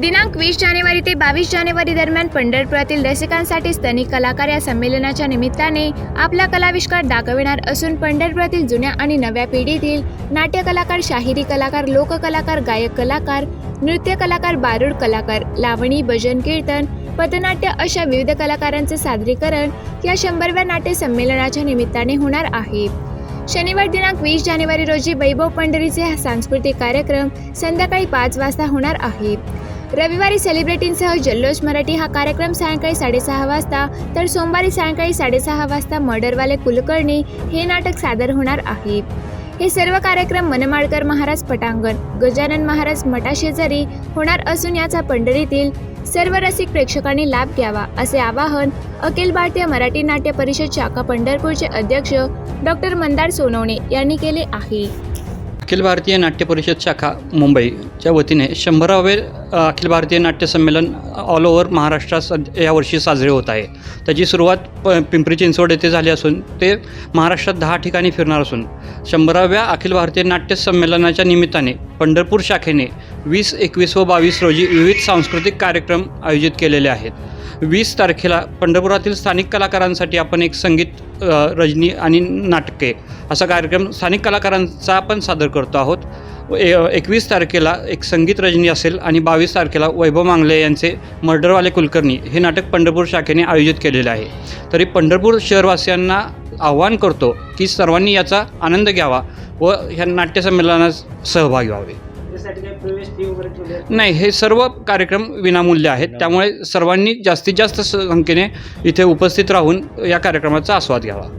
दिनांक वीस जानेवारी ते बावीस जानेवारी दरम्यान पंढरपुरातील रसिकांसाठी स्थानिक कलाकार या संमेलनाच्या निमित्ताने आपला कलाविष्कार दाखविणार असून पंढरपुरातील जुन्या आणि नव्या पिढीतील नाट्य कलाकार शाहिरी कलाकार लोककलाकार गायक कलाकार नृत्य कलाकार बारूड कलाकार लावणी भजन कीर्तन पथनाट्य अशा विविध कलाकारांचे सादरीकरण या शंभरव्या नाट्य संमेलनाच्या निमित्ताने होणार आहे. शनिवार दिनांक वीस जानेवारी रोजी वैभव पंढरीचे हा सांस्कृतिक कार्यक्रम संध्याकाळी पाच वाजता होणार आहे. रविवारी सेलिब्रिटींसह जल्लोष मराठी हा कार्यक्रम सायंकाळी साडेसहा वाजता तर सोमवारी सायंकाळी साडेसहा वाजता मर्डरवाले कुलकर्णी हे नाटक सादर होणार आहे. हे सर्व कार्यक्रम मनमाडकर महाराज पटांगण गजानन महाराज मठाशेजारी होणार असून याचा पंढरीतील सर्व रसिक प्रेक्षकांनी लाभ घ्यावा असे आवाहन अखिल भारतीय मराठी नाट्य परिषद शाखा पंढरपूरचे अध्यक्ष डॉक्टर मंदार सोनवणे यांनी केले आहे. अखिल भारतीय नाट्य परिषद शाखा मुंबईच्या वतीने शंभरावे अखिल भारतीय नाट्य संमेलन ऑल ओव्हर महाराष्ट्रात यावर्षी साजरे होत आहे. त्याची सुरुवात प पिंपरी चिंचवड येथे झाली असून ते महाराष्ट्रात दहा ठिकाणी फिरणार असून शंभराव्या अखिल भारतीय नाट्य संमेलनाच्या निमित्ताने पंढरपूर शाखेने वीस एकवीस व बावीस रोजी विविध सांस्कृतिक कार्यक्रम आयोजित केलेले आहेत. वीस तारखेला पंढरपुरातील स्थानिक कलाकारांसाठी आपण एक संगीत रजनी आणि नाटके असा कार्यक्रम स्थानिक कलाकारांचा आपण सादर करतो आहोत. एकवीस तारखेला एक संगीत रजनी असेल आणि बावीस तारखेला वैभव मांगले यांचे मर्डरवाले कुलकर्णी हे नाटक पंढरपूर शाखेने आयोजित केलेले आहे. तरी पंढरपूर शहरवासियांना आव्हान करतो की सर्वांनी याचा आनंद घ्यावा व ह्या नाट्यसंमेलनात सहभागी व्हावे? नाही हे सर्व कार्यक्रम विनामूल्य आहेत. त्यामुळे सर्वांनी जास्तीत जास्त संख्येने इथे उपस्थित राहून या कार्यक्रमाचा आस्वाद घ्यावा.